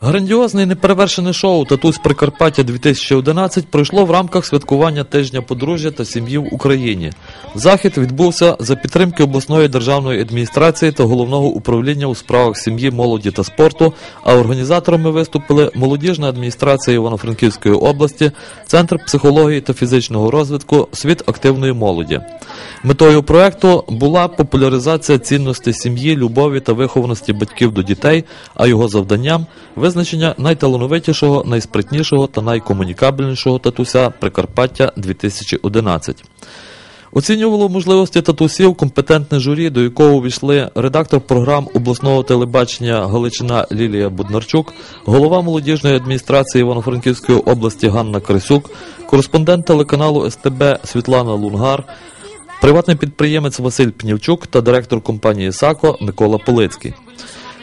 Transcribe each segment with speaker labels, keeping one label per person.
Speaker 1: Грандіозне і неперевершене шоу Татусь Прикарпаття 2011 пройшло в рамках святкування тижня подружжя та сім'ї в Україні. Захід відбувся за підтримки обласної державної адміністрації та головного управління у справах сім'ї, молоді та спорту. А організаторами виступили молодіжна адміністрація Івано-Франківської області, Центр психології та фізичного розвитку, світ активної молоді. Метою проекту була популяризація цінностей сім'ї, любові та вихованості батьків до дітей, а його завданням визначення найталановитішого, найспритнішого та найкомунікабельнішого татуся Прикарпаття 2011. Оцінювало можливості татусів компетентне журі, до якого увійшли редактор програм обласного телебачення Галичина Лілія Буднарчук, голова молодіжної адміністрації Івано-Франківської області Ганна Крисюк, кореспондент телеканалу СТБ Світлана Лунгар, приватний підприємець Василь Пнівчук та директор компанії САКО Микола Полицький.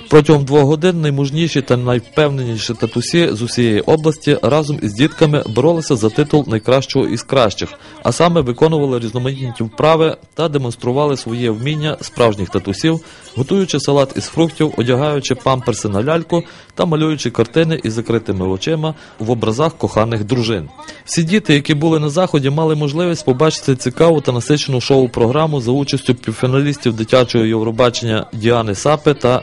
Speaker 1: Протягом двох годин наймужніші та найвпевненіші татусі з усієї області разом із дітками боролися за титул найкращого із кращих, а саме виконували різноманітні вправи та демонстрували своє вміння справжніх татусів, готуючи салат із фруктів, одягаючи памперси на ляльку та малюючи картини із закритими очима в образах коханих дружин. Всі діти, які були на заході, мали можливість побачити цікаву та насичену шоу-програму за участю півфіналістів дитячого Євробачення Діани Сапи та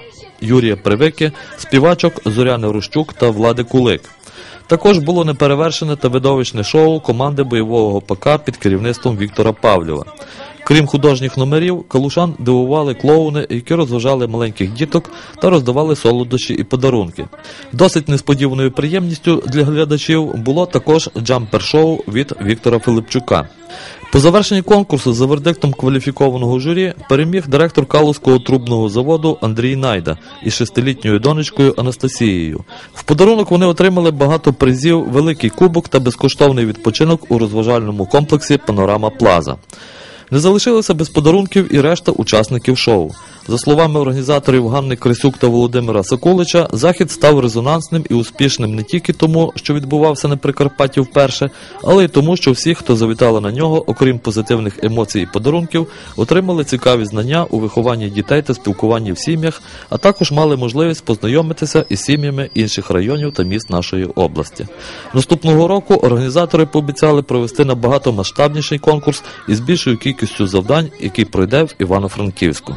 Speaker 1: Юрія Привики, співачок Зоряни Рущук та Влади Кулик. Також було неперевершене та видовищне шоу команди бойового ПК під керівництвом Віктора Павлєва. Крім художніх номерів, калушан дивували клоуни, які розважали маленьких діток та роздавали солодощі і подарунки. Досить несподіваною приємністю для глядачів було також джампер-шоу від Віктора Филипчука. По завершенні конкурсу за вердиктом кваліфікованого журі переміг директор Калузького трубного заводу Андрій Найда із шестилітньою донечкою Анастасією. В подарунок вони отримали багато призів, великий кубок та безкоштовний відпочинок у розважальному комплексі Панорама Плаза. Не залишилися без подарунків і решта учасників шоу. За словами організаторів Ганни Крисюк та Володимира Соколича, захід став резонансним і успішним не тільки тому, що відбувався на Прикарпатті вперше, але й тому, що всі, хто завітали на нього, окрім позитивних емоцій і подарунків, отримали цікаві знання у вихованні дітей та спілкуванні в сім'ях, а також мали можливість познайомитися із сім'ями інших районів та міст нашої області. Наступного року організатори пообіцяли провести набагато масштабніший конкурс із більшою кількістю завдань, який пройде в Івано-Франківську.